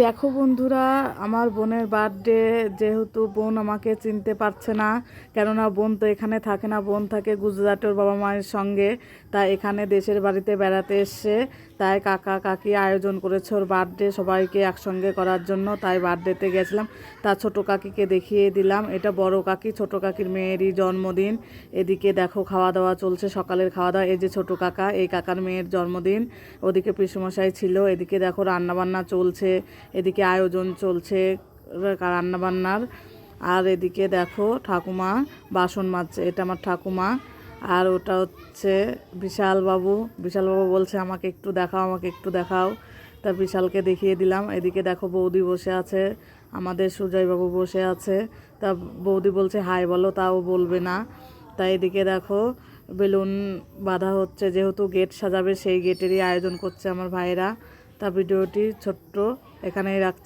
দেখো বন্ধুরা, আমার বোনের বার্থডে যেহেতু বোন আমাকে চিনতে পারছে না, কেননা বোন তো এখানে থাকে না, বোন থাকে গুজরাটের বাবা মায়ের সঙ্গে, তাই এখানে দেশের বাড়িতে বেড়াতে এসছে, তাই কাকা কাকি আয়োজন করেছে ওর বার্থডে সবাইকে একসঙ্গে করার জন্য, তাই বার্থডেতে গেছিলাম। তার ছোট কাকিকে দেখিয়ে দিলাম, এটা বড় কাকি, ছোট কাকির মেয়েরই জন্মদিন। এদিকে দেখো খাওয়া দাওয়া চলছে, সকালের খাওয়া দাওয়া এই যে ছোট কাকা, এই কাকার মেয়ের জন্মদিন, ওদিকে পিসমশাই ছিল, এদিকে দেখো রান্নাবান্না চলছে এদিকে আয়োজন চলছে রান্নাবান্নার। আর এদিকে দেখো ঠাকুমা বাসন মাজছে, এটা আমার ঠাকুমা। আর ওটা হচ্ছে বিশাল বাবু বিশাল বাবু বলছে, আমাকে একটু দেখাও, আমাকে একটু দেখাও। তা বিশালকে দেখিয়ে দিলাম। এদিকে দেখো বৌদি বসে আছে, আমাদের সুজয়বাবু বসে আছে। তা বৌদি বলছে, হাই বলো, তাও বলবে না। তাই এদিকে দেখো বেলুন বাঁধা হচ্ছে, যেহেতু গেট সাজাবে, সেই গেটেরই আয়োজন করছে আমার ভাইয়েরা। তা ভিডিওটি ছোট্ট এখানেই রাখছি।